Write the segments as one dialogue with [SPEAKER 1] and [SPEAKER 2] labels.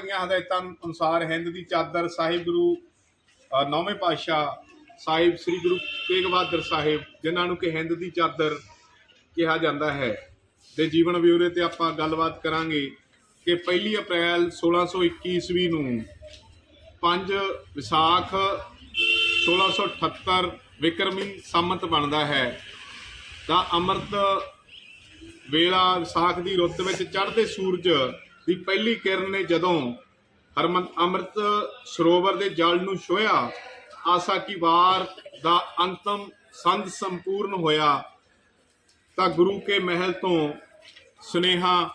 [SPEAKER 1] ਦੀਆਂ ਹਦਾਇਤਾਂ ਅਨੁਸਾਰ ਹਿੰਦ ਦੀ ਚਾਦਰ ਸਾਹਿਬ ਗੁਰੂ ਨੌਵੇਂ ਪਾਤਸ਼ਾਹ ਸਾਹਿਬ ਸ੍ਰੀ ਗੁਰੂ ਤੇਗ ਬਹਾਦਰ ਸਾਹਿਬ, ਜਿਨ੍ਹਾਂ ਨੂੰ ਕਿ ਹਿੰਦ ਦੀ ਚਾਦਰ ਕਿਹਾ ਜਾਂਦਾ ਹੈ। ਦੇ ਜੀਵਨ ਵਿਉਰੇ ਤੇ ਆਪਾਂ ਗੱਲਬਾਤ ਕਰਾਂਗੇ ਕਿ 1 ਅਪ੍ਰੈਲ 1621 ਈਸਵੀ ਨੂੰ 5 ਵਿਸਾਖ 1678 ਵਿਕਰਮੀ ਸੰਮਤ ਬਣਦਾ ਹੈ। ਤਾਂ ਅੰਮ੍ਰਿਤ ਵੇਲਾ ਵਿਸਾਖ ਦੀ ਰੁੱਤ ਵਿੱਚ ਚੜ੍ਹਦੇ ਸੂਰਜ ਦੀ ਪਹਿਲੀ ਕਿਰਨ ਨੇ ਜਦੋਂ ਹਰਮਨ ਅੰਮ੍ਰਿਤ ਸਰੋਵਰ ਦੇ ਜਲ ਨੂੰ ਛੋਇਆ ਆਸਾ ਕੀ ਵਾਰ ਦਾ ਅੰਤਮ ਸੰਧ ਸੰਪੂਰਨ ਹੋਇਆ, ਤਾਂ ਗੁਰੂ ਕੇ ਮਹਿਲ ਤੋਂ ਸੁਨੇਹਾ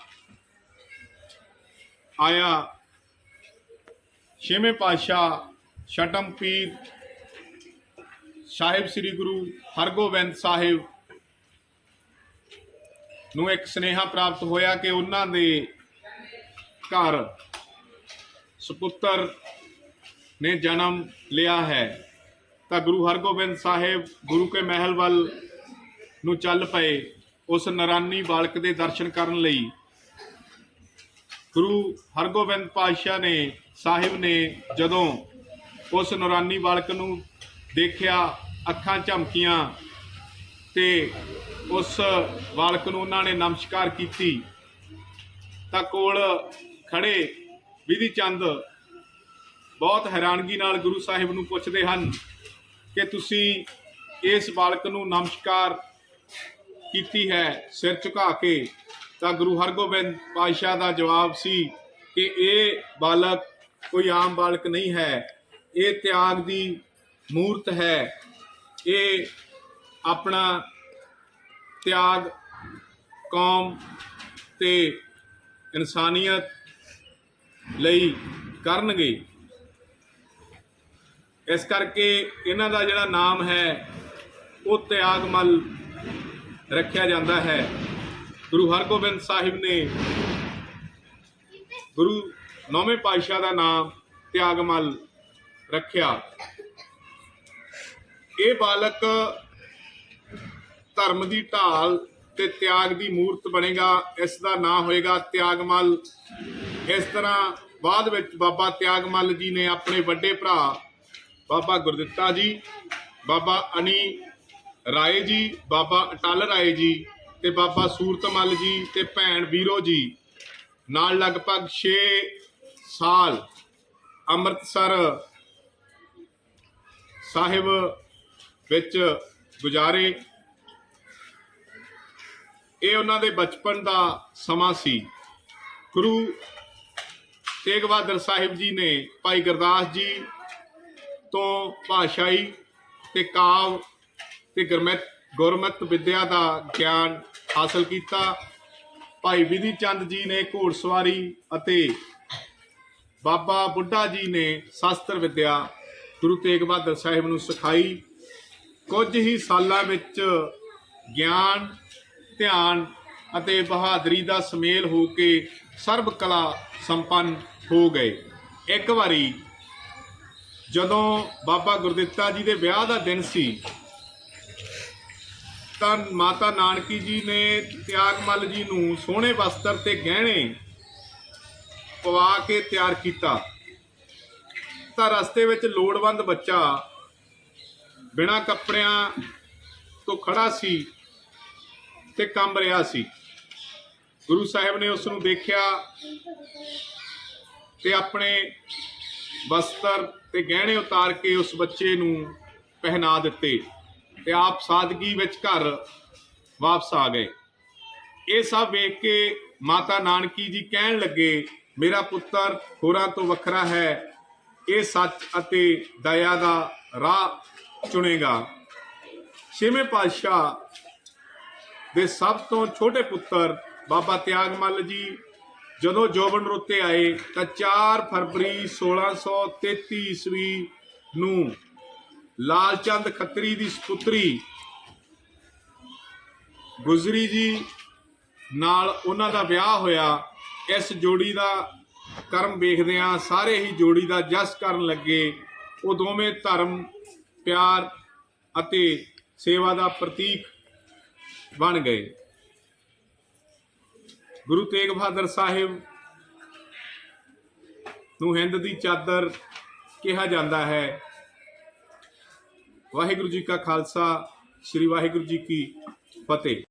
[SPEAKER 1] ਆਇਆ, ਛੇਵੇਂ ਪਾਤਸ਼ਾਹ ਛਟਮ ਪੀਰ ਸਾਹਿਬ ਸ੍ਰੀ ਗੁਰੂ ਹਰਗੋਬਿੰਦ ਸਾਹਿਬ ਨੂੰ ਇੱਕ ਸੁਨੇਹਾ ਪ੍ਰਾਪਤ ਹੋਇਆ ਕਿ ਉਹਨਾਂ ਦੇ ਘਰ ਸੁਪੁੱਤਰ ਨੇ ਜਨਮ ਲਿਆ ਹੈ। ਤਾਂ ਗੁਰੂ ਹਰਗੋਬਿੰਦ ਸਾਹਿਬ ਗੁਰੂ ਕੇ ਮਹਿਲ ਵੱਲ ਨੂੰ ਚੱਲ ਪਏ। ਉਸ ਨਰਾਨੀ ਬਾਲਕ ਦੇ ਦਰਸ਼ਨ ਕਰਨ ਲਈ ਗੁਰੂ ਹਰਗੋਬਿੰਦ ਪਾਤਸ਼ਾਹ ਨੇ, ਸਾਹਿਬ ਨੇ ਜਦੋਂ ਉਸ ਨੁਰਾਨੀ ਬਾਲਕ ਨੂੰ ਦੇਖਿਆ, ਅੱਖਾਂ ਝਮਕੀਆਂ ਤੇ ਉਸ ਬਾਲਕ ਨੂੰ ਉਹਨਾਂ ਨੇ ਨਮਸਕਾਰ ਕੀਤੀ, ਤਾਂ ਕੋਲ ਖੜੇ ਵਿਧੀ ਚੰਦ ਬਹੁਤ ਹੈਰਾਨਗੀ ਨਾਲ ਗੁਰੂ ਸਾਹਿਬ ਨੂੰ ਪੁੱਛਦੇ ਹਨ ਕਿ ਤੁਸੀਂ ਇਸ ਬਾਲਕ ਨੂੰ ਨਮਸਕਾਰ ਕੀਤੀ ਹੈ, ਸਿਰ ਝੁਕਾ ਕੇ। ਤਾਂ ਗੁਰੂ ਹਰਗੋਬਿੰਦ ਪਾਤਸ਼ਾਹ ਦਾ ਜਵਾਬ ਸੀ ਕਿ ਇਹ ਬਾਲਕ ਕੋਈ ਆਮ ਬਾਲਕ ਨਹੀਂ ਹੈ, ਇਹ ਤਿਆਗ ਦੀ ਮੂਰਤ ਹੈ। ਇਹ ਆਪਣਾ ਤਿਆਗ, ਕੌਮ ਤੇ ਇਨਸਾਨੀਅਤ ਲਈ ਕਰਨਗੇ। ਇਸ ਕਰਕੇ ਇਹਨਾਂ ਦਾ ਜਿਹੜਾ ਨਾਮ ਹੈ, ਉਹ ਤਿਆਗਮਲ ਰੱਖਿਆ ਜਾਂਦਾ ਹੈ। ਗੁਰੂ ਹਰਗੋਬਿੰਦ ਸਾਹਿਬ ਨੇ ਗੁਰੂ ਨੌਵੇਂ ਪਾਤਸ਼ਾਹ ਦਾ ਨਾਮ ਤਿਆਗਮਲ ਰੱਖਿਆ। ਇਹ ਬਾਲਕ ਧਰਮ ਦੀ ਢਾਲ ਤੇ ਤਿਆਗ ਦੀ ਮੂਰਤ ਬਣੇਗਾ, ਇਸ ਦਾ ਨਾਂ ਹੋਏਗਾ ਤਿਆਗਮਲ ਇਸ ਤਰ੍ਹਾਂ ਬਾਅਦ ਵਿੱਚ ਬਾਬਾ ਤਿਆਗਮੱਲ ਜੀ ਨੇ ਆਪਣੇ ਵੱਡੇ ਭਰਾ ਬਾਬਾ ਗੁਰਦਿੱਤਾ ਜੀ, ਬਾਬਾ ਅਨੀ ਰਾਏ ਜੀ, ਬਾਬਾ ਅਟਲ ਰਾਏ ਜੀ ਤੇ ਬਾਬਾ ਸੂਰਤਮਲ ਜੀ ਤੇ ਭੈਣ ਵੀਰੋ ਜੀ ਨਾਲ ਲਗਭਗ 6 ਸਾਲ ਅੰਮ੍ਰਿਤਸਰ ਸਾਹਿਬ ਵਿੱਚ ਗੁਜ਼ਾਰੇ। ਇਹ ਉਹਨਾਂ ਦੇ ਬਚਪਨ ਦਾ ਸਮਾਂ ਸੀ। ਗੁਰੂ ਤੇਗ ਬਹਾਦਰ ਸਾਹਿਬ ਜੀ ਨੇ ਭਾਈ ਗੁਰਦਾਸ ਜੀ ਤੋਂ ਭਾਸ਼ਾਈ ਤੇ ਕਾਵ ਤੇ ਗੁਰਮਤ ਗੁਰਮਤ ਵਿਦਿਆ ਦਾ ਗਿਆਨ ਹਾਸਲ ਕੀਤਾ। ਭਾਈ ਵਿਧੀ ਚੰਦ ਜੀ ਨੇ ਘੋੜਸਵਾਰੀ ਅਤੇ ਬਾਬਾ ਬੁੱਢਾ ਜੀ ਨੇ ਸ਼ਾਸਤਰ ਵਿਦਿਆ ਗੁਰੂ ਤੇਗ ਬਹਾਦਰ ਸਾਹਿਬ ਨੂੰ ਸਿਖਾਈ। ਕੁਝ ਹੀ ਸਾਲਾਂ ਵਿੱਚ ਗਿਆਨ, ਧਿਆਨ ਅਤੇ ਬਹਾਦਰੀ ਦਾ ਸਮੇਲ ਹੋ ਕੇ ਸਰਬ ਕਲਾ ਸੰਪੰਨ ਹੋ ਗਏ। ਇੱਕ ਵਾਰੀ ਜਦੋਂ ਬਾਬਾ ਗੁਰਦਿੱਤਾ ਜੀ ਦੇ ਵਿਆਹ ਦਾ ਦਿਨ ਸੀ, ਤਾਂ ਮਾਤਾ ਨਾਨਕੀ ਜੀ ਨੇ ਤਿਆਗਮਲ ਜੀ ਨੂੰ ਸੋਹਣੇ ਵਸਤਰ ਤੇ ਗਹਿਣੇ ਪਵਾ ਕੇ ਤਿਆਰ ਕੀਤਾ। ਤਾਂ ਰਸਤੇ ਵਿੱਚ ਲੋੜਵੰਦ ਬੱਚਾ ਬਿਨਾਂ ਕੱਪੜਿਆਂ ਤੋਂ ਖੜਾ ਸੀ ਤੇ ਕੰਬ ਰਿਹਾ ਸੀ। ਗੁਰੂ ਸਾਹਿਬ ਨੇ ਉਸ ਨੂੰ ਦੇਖਿਆ ਤੇ ਆਪਣੇ ਵਸਤਰ ਤੇ ਗਹਿਣੇ ਉਤਾਰ ਕੇ ਉਸ ਬੱਚੇ ਨੂੰ ਪਹਿਨਾ ਦਿੱਤੇ ਤੇ ਆਪ ਸਾਦਗੀ ਵਿੱਚ ਘਰ ਵਾਪਸ ਆ ਗਏ। ਇਹ ਸਭ ਵੇਖ ਕੇ ਮਾਤਾ ਨਾਨਕੀ ਜੀ ਕਹਿਣ ਲੱਗੇ, ਮੇਰਾ ਪੁੱਤਰ ਹੋਰਾਂ ਤੋਂ ਵੱਖਰਾ ਹੈ, ਇਹ ਸੱਚ ਅਤੇ ਦਇਆ ਦਾ ਰਾਹ ਚੁਣੇਗਾ। ਛੇਵੇਂ ਪਾਤਸ਼ਾਹ ਦੇ ਸਭ ਤੋਂ ਛੋਟੇ ਪੁੱਤਰ ਬਾਬਾ ਤਿਆਗਮੱਲ ਜੀ, ਜਦੋਂ ਜੋਬਨ ਰੁੱਤੇ ਆਏ ਤਾਂ 4 ਫਰਵਰੀ 1633 ਈਸਵੀ ਨੂੰ ਲਾਲਚੰਦ ਖੱਤਰੀ ਦੀ ਸੁਪੁੱਤਰੀ ਗੁਜਰੀ ਜੀ ਨਾਲ ਉਹਨਾਂ ਦਾ ਵਿਆਹ ਹੋਇਆ। ਇਸ ਜੋੜੀ ਦਾ ਕਰਮ ਵੇਖਦਿਆਂ ਸਾਰੇ ਹੀ ਜੋੜੀ ਦਾ ਜਸ ਕਰਨ ਲੱਗੇ। ਉਹ ਦੋਵੇਂ ਧਰਮ, ਪਿਆਰ ਅਤੇ ਸੇਵਾ ਦਾ ਪ੍ਰਤੀਕ ਬਣ ਗਏ। ਗੁਰੂ ਤੇਗ ਬਹਾਦਰ ਸਾਹਿਬ ਨੂੰ ਹਿੰਦ ਦੀ ਚਾਦਰ ਕਿਹਾ ਜਾਂਦਾ ਹੈ। ਵਾਹਿਗੁਰੂ ਜੀ ਕਾ ਖਾਲਸਾ, ਸ੍ਰੀ ਵਾਹਿਗੁਰੂ ਜੀ ਕੀ ਫਤਿਹ।